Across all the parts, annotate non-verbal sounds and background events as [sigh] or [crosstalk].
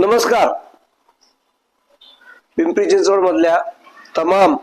नमस्कार. पिंपरी चिंचवड मधल्या तमाम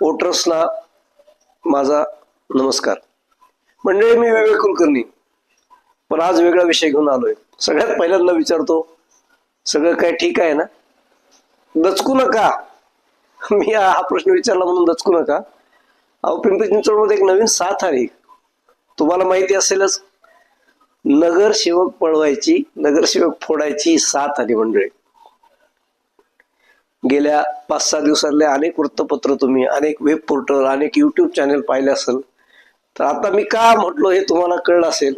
वोटर्सना माझा नमस्कार. मंडळी मी विवेक कुलकर्णी. पण आज वेगळा विषय घेऊन आलोय. सगळ्यात पहिल्यांदा विचारतो सगळं काय ठीक आहे ना? दचकू नका. मी हा प्रश्न विचारला म्हणून दचकू नका. अहो पिंपरी चिंचवडमध्ये एक नवीन साथ आली तुम्हाला माहिती असेलच नगरसेवक पळवायची नगरसेवक फोडायची साथ आली मंडळी. गेल्या पाच सहा दिवसातले अनेक वृत्तपत्र तुम्ही अनेक वेब पोर्टल अनेक युट्यूब चॅनेल पाहिले असेल. तर आता मी का म्हटलो हे तुम्हाला कळलं असेल.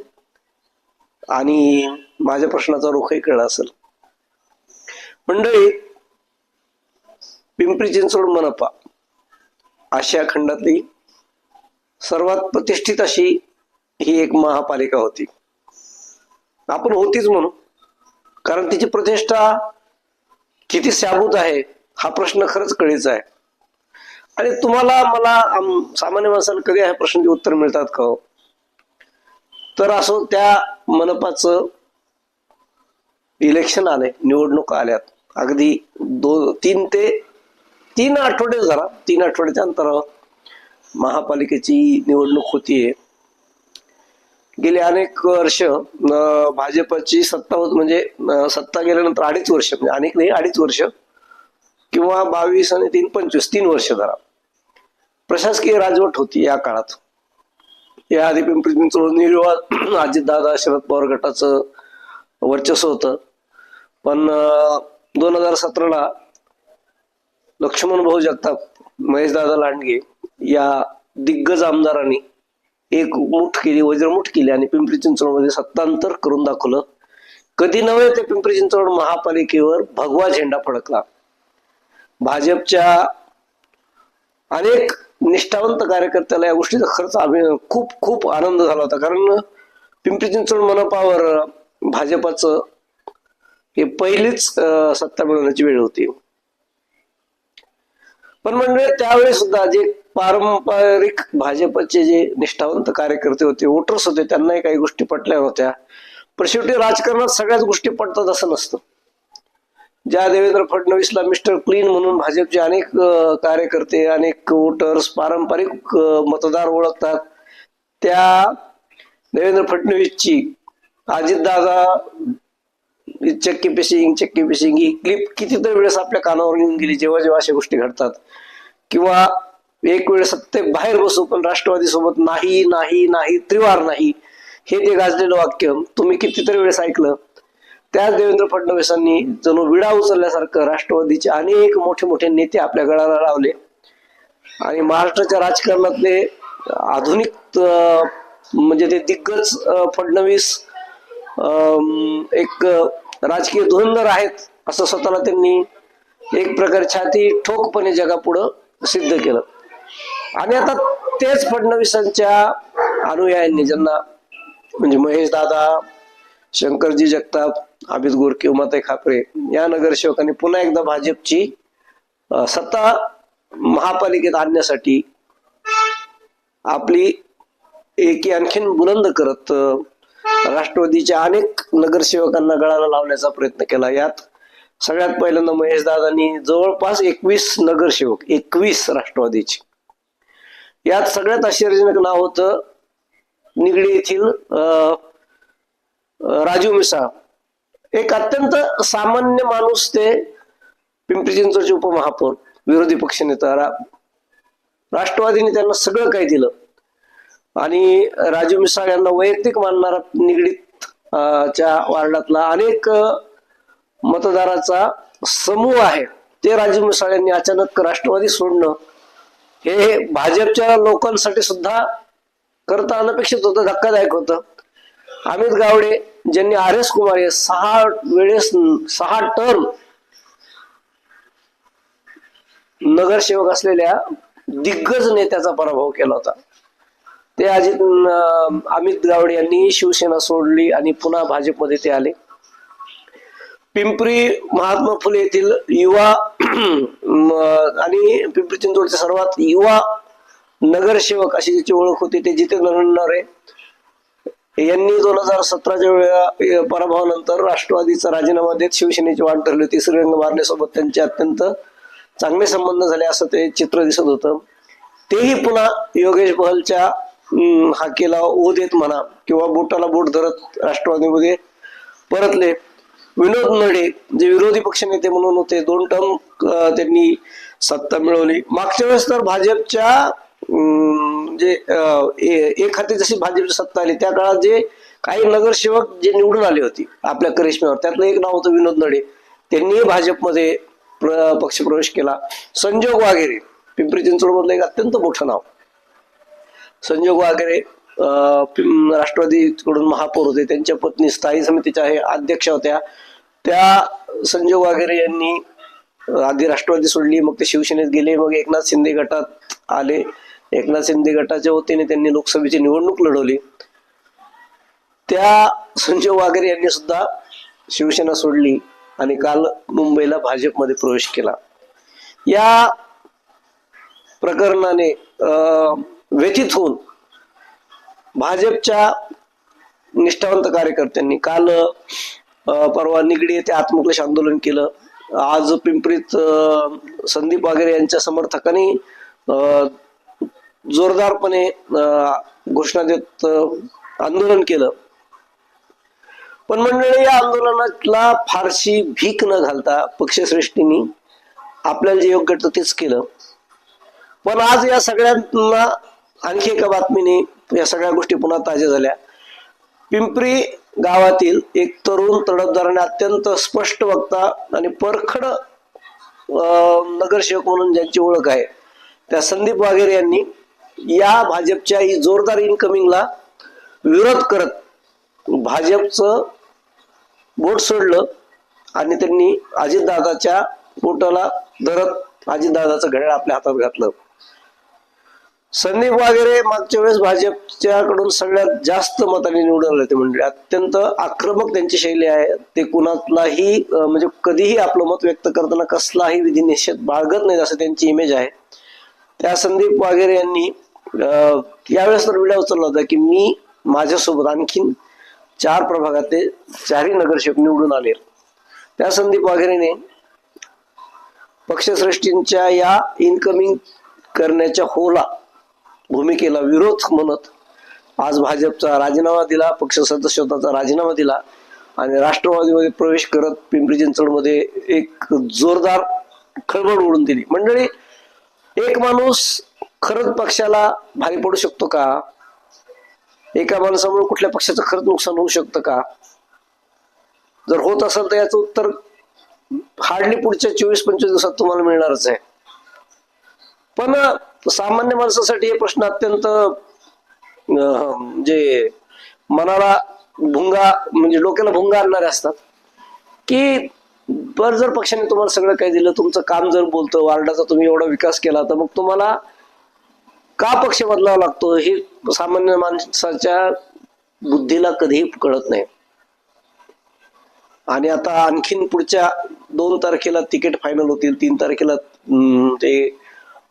आणि माझ्या प्रश्नाचा रोखही कळला असेल. मंडळी पिंपरी चिंचवड मनपा आशिया खंडातली सर्वात प्रतिष्ठित अशी ही एक महापालिका होती. आपण होतीच म्हणू. कारण तिची प्रतिष्ठा किती शाबूत आहे हा प्रश्न खरंच कळीचा आहे. आणि तुम्हाला मला सामान्य माणसाला कधी ह्या प्रश्नाची उत्तर मिळतात का हो? तर असो त्या मनपाचं इलेक्शन आले निवडणूक आल्यात. अगदी दो तीन ते तीन आठवडे झाला तीन आठवड्याच्या अंतरावर महापालिकेची निवडणूक होतीये. गेले अनेक वर्ष भाजपची सत्ता होत म्हणजे सत्ता गेल्यानंतर अडीच वर्ष म्हणजे अनेक नाही अडीच वर्ष किंवा बावीस आणि तीन पंचवीस तीन वर्ष धरा प्रशासकीय राजवट होती या काळात. या आधी पिंपरी चिंचवड निर्विवाद [clears throat] अजितदादा शरद पवार गटाचं वर्चस्व होतं. पण दोन हजार सतराला लक्ष्मण भाऊ जगताप महेशदादा लांडगे या दिग्गज आमदारांनी एक मुठ केली वज्रमुठ केली आणि पिंपरी चिंचवडमध्ये सत्तांतर करून दाखवलं. कधी नव्हे ते पिंपरी चिंचवड महापालिकेवर भगवा झेंडा फडकला. भाजपच्या अनेक निष्ठावंत कार्यकर्त्याला या गोष्टीचा खर्च खूप खूप आनंद झाला होता. कारण पिंपरी चिंचवड मनपावर भाजपाचं हे पहिलीच सत्ता मिळवण्याची वेळ होती. पण म्हणजे त्यावेळी सुद्धा जे पारंपरिक भाजपचे जे निष्ठावंत कार्यकर्ते होते वोटर्स होते त्यांनाही काही गोष्टी पटल्या होत्या पण शेवटी राजकारणात सगळ्याच गोष्टी पटतात असं नसतं. ज्या देवेंद्र फडणवीसला मिस्टर क्लीन म्हणून भाजपचे अनेक कार्यकर्ते अनेक वोटर्स पारंपरिक मतदार ओळखतात त्या देवेंद्र फडणवीसची अजितदादा चक्की पिसिंग चक्की पिसिंग ही क्लिप कितीतरी वेळेस आपल्या कानावर येऊन गेली जेव्हा जेव्हा अशा गोष्टी घडतात. किंवा एक वेळ सत्तेक बाहेर बसू पण राष्ट्रवादी सोबत नाही नाही नाही त्रिवार नाही. हे ते गाजलेलं वाक्य तुम्ही कितीतरी वेळेस ऐकलं. त्याच देवेंद्र फडणवीसांनी जणू विडा उचलल्यासारखं राष्ट्रवादीचे अनेक मोठे मोठे नेते आपल्या गळाला लावले. आणि महाराष्ट्राच्या राजकारणातले आधुनिक म्हणजे ते दिग्गज फडणवीस एक राजकीय धुरंधर आहेत असं स्वतःला त्यांनी एक प्रकारे छाती ठोकपणे जगापुढं सिद्ध केलं. आणि आता तेच फडणवीसांच्या अनुयायांनी ज्यांना म्हणजे महेश दादा शंकरजी जगताप अमित गोरके उमाताई खापरे या नगरसेवकांनी पुन्हा एकदा भाजपची सत्ता महापालिकेत आणण्यासाठी आपली एकी आणखीन बुलंद करत राष्ट्रवादीच्या अनेक नगरसेवकांना गळाला लावण्याचा प्रयत्न केला. यात सगळ्यात पहिल्यांदा महेश दादांनी जवळपास एकवीस नगरसेवक एकवीस राष्ट्रवादीचे यात सगळ्यात आश्चर्यजनक नाव होतं निगडी येथील अं, राजू मिसाळ एक अत्यंत सामान्य माणूस ते पिंपरी चिंचवडचे उपमहापौर विरोधी पक्षनेता रा- राष्ट्रवादीने त्यांना सगळं काही दिलं. आणि राजू मिसाळ यांना वैयक्तिक मानणारा निगडीत च्या वार्डातला अनेक मतदाराचा समूह आहे. ते राजू मिसाळ यांनी अचानक राष्ट्रवादी सोडणं हे भाजपच्या लोकांसाठी सुद्धा करता अनपेक्षित होतं धक्कादायक होतं. अमित गावडे ज्यांनी आर एस कुमार हे सहा वेळेस सहा टर्म नगरसेवक असलेल्या दिग्गज नेत्याचा पराभव केला होता. ते अजित अमित गावडे यांनी शिवसेना सोडली आणि पुन्हा भाजपमध्ये ते आले. पिंपरी महात्मा फुले येथील युवा आणि पिंपरी चिंचवडचे सर्वात युवा नगरसेवक अशी ज्याची ओळख होती ते जितेंद्र नरे यांनी दोन हजार सतराच्या वेळा पराभवानंतर राष्ट्रवादीचा राजीनामा देत शिवसेनेची वाट धरली. होती श्रीरंग मारण्यासोबत त्यांचे अत्यंत चांगले संबंध झाले असं ते चित्र दिसत होतं. तेही पुन्हा योगेश बहलच्या हाकेला ओ देत म्हणा किंवा बोटाला बोट धरत राष्ट्रवादीमध्ये परतले. विनोद नडे जे विरोधी पक्षनेते म्हणून होते दोन टर्म त्यांनी सत्ता मिळवली. मागच्या वेळेस तर भाजपच्या अं, जे एक हाती जशी भाजपची सत्ता आली त्या काळात जे काही नगरसेवक जे निवडून आले होते आपल्या करिश्म्यावर त्यातलं एक नाव होतं विनोद नडे. त्यांनी भाजपमध्ये पक्षप्रवेश केला. संजोग वागेरे पिंपरी चिंचवड मधलं एक अत्यंत मोठं नाव. संजोग वागेरे राष्ट्रवादीकडून महापौर होते. त्यांच्या पत्नी स्थायी समितीच्या हे अध्यक्ष होत्या. त्या संजय वाघेरे यांनी आधी राष्ट्रवादी सोडली मग ते शिवसेनेत गेले. मग एकनाथ शिंदे गटात आले. एकनाथ शिंदे गटाच्या वतीने त्यांनी लोकसभेची निवडणूक लढवली. त्या संजय वाघेरे यांनी सुद्धा शिवसेना सोडली आणि काल मुंबईला भाजपमध्ये प्रवेश केला. या प्रकरणाने अं, व्यथित होऊन भाजपच्या निष्ठावंत कार्यकर्त्यांनी काल परवा निगडी येथे आत्मक्लेश आंदोलन केलं. आज पिंपरीत संदीप वागेरे यांच्या समर्थकांनी अं, जोरदारपणे घोषणा देत आंदोलन केलं. पण मंडळी या आंदोलनाला फारशी भीक न घालता पक्षश्रेष्ठींनी आपल्याला जे योग्य तेच केलं. पण आज या सगळ्यांना आणखी एका बातमीने या सगळ्या गोष्टी पुन्हा ताज्या झाल्या. पिंपरी गावातील एक तरुण तडफदाराने अत्यंत स्पष्ट वक्ता आणि परखड नगरसेवक म्हणून ज्यांची ओळख आहे त्या संदीप वाघेरे यांनी या भाजपच्या ही जोरदार इनकमिंगला विरोध करत भाजपचं बोट सोडलं आणि त्यांनी अजितदादाच्या बोटाला धरत अजितदादाचं घड्याळ आपल्या हातात घातलं. संदीप वागेरे मागच्या वेळेस भाजपच्याकडून सगळ्यात जास्त मताने निवडून आले ते म्हणजे अत्यंत आक्रमक त्यांची शैली आहे. ते कुणालाही म्हणजे कधीही आपलं मत व्यक्त करताना कसलाही विधी निषेध बाळगत नाही असं त्यांची इमेज आहे. त्या संदीप वागेरे यांनी यावेळेस तर विडा उचलला होता की मी माझ्यासोबत आणखीन चार प्रभागातले चारही नगरसेवक निवडून आले. त्या संदीप वाघेरेने पक्षश्रेष्ठींच्या या इनकमिंग करण्याच्या होला भूमिकेला विरोध म्हणत आज भाजपचा राजीनामा दिला पक्ष सदस्यत्वाचा राजीनामा दिला आणि राष्ट्रवादीमध्ये प्रवेश करत पिंपरी चिंचवडमध्ये एक जोरदार खळबळ उडून दिली. मंडळी एक माणूस खरंच पक्षाला भारी पडू शकतो का? एका माणसामुळे कुठल्या पक्षाचं खरंच नुकसान होऊ शकतं का? जर होत असेल तर याचं उत्तर हार्डली पुढच्या चोवीस पंचवीस दिवसात तुम्हाला मिळणारच आहे. पण सामान्य माणसासाठी हे प्रश्न अत्यंत जे म्हणजे मनाला भुंगा म्हणजे डोक्याला भुंगा आणणारे असतात. की बर जर पक्षाने तुम्हाला सगळं काही दिलं तुमचं काम जर बोलतं वार्डाचा तुम्ही एवढा विकास केला तर मग तुम्हाला का पक्ष बदलावा लागतो हे सामान्य माणसाच्या बुद्धीला कधीही कळत नाही. आणि आता आणखीन पुढच्या दोन तारखेला तिकीट फायनल होतील तीन तारखेला ते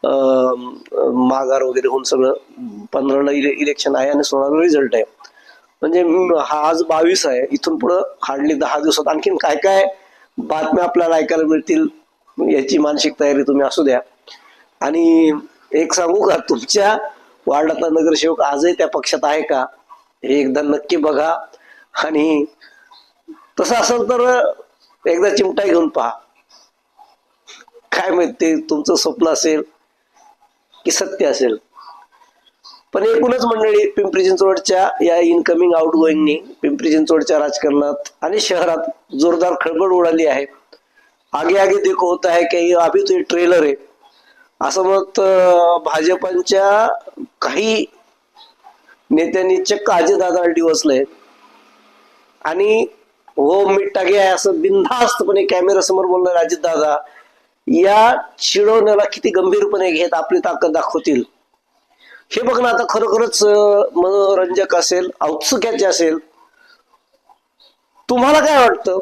माघार वगैरे होऊन सगळं पंधराला इले इलेक्शन आहे आणि सोळाला रिझल्ट आहे. म्हणजे हा आज बावीस आहे. इथून पुढं हार्डली दहा दिवसात आणखीन काय काय बातम्या आपल्याला ऐकायला मिळतील याची मानसिक तयारी तुम्ही असू द्या. आणि एक सांगू का तुमच्या वार्डातला नगरसेवक आजही त्या पक्षात आहे का? हे एकदा नक्की बघा. आणि तसं असेल तर एकदा चिमटा घेऊन पहा. काय माहिती तुमचं स्वप्न असेल. की सत्य असेल. पण एकूणच मंडळी पिंपरी चिंचवडच्या या इनकमिंग आउट गोईंगनी पिंपरी चिंचवडच्या राजकारणात आणि शहरात जोरदार खळबळ उडाली आहे. आगे आगे देखो होता है की अभी तो ट्रेलर आहे. असं मत भाजपांच्या काही नेत्यांनी चक्क अजितदादा डिवसलंय आणि हो मी टाके आहे असं बिनधास्तपणे कॅमेरा समोर बोलणार अजितदादा या चिडवण्याला किती गंभीरपणे घेत आपली ताकद दाखवतील? हे बघ ना आता खरोखरच मनोरंजक असेल औत्सुक्याचे असेल तुम्हाला काय वाटतं?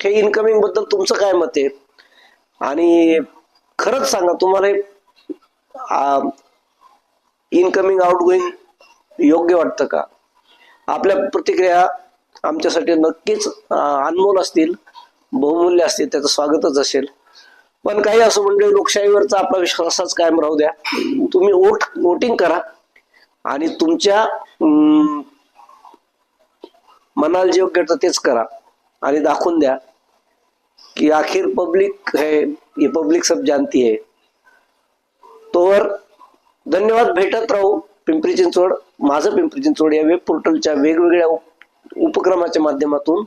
हे इन्कमिंगबद्दल तुमचं काय मत आहे? आणि खरंच सांगा तुम्हाला हे इनकमिंग आउटगोईंग योग्य वाटतं का? आपल्या प्रतिक्रिया आमच्यासाठी नक्कीच अनमोल असतील बहुमूल्य असतील त्याचं स्वागतच असेल. पण काही असं म्हणजे लोकशाहीवरचा आपला विश्वास असाच कायम राहू द्या. तुम्ही वोट वोटिंग करा. आणि तुमच्या मनाला जे योग्य वाटतं तेच करा. आणि दाखवून द्या की आखिर पब्लिक है ये पब्लिक सब जानती है तोवर धन्यवाद भेटत राहू पिंपरी चिंचवड माझं पिंपरी चिंचवड या वेब पोर्टलच्या वेगवेगळ्या उपक्रमाच्या माध्यमातून.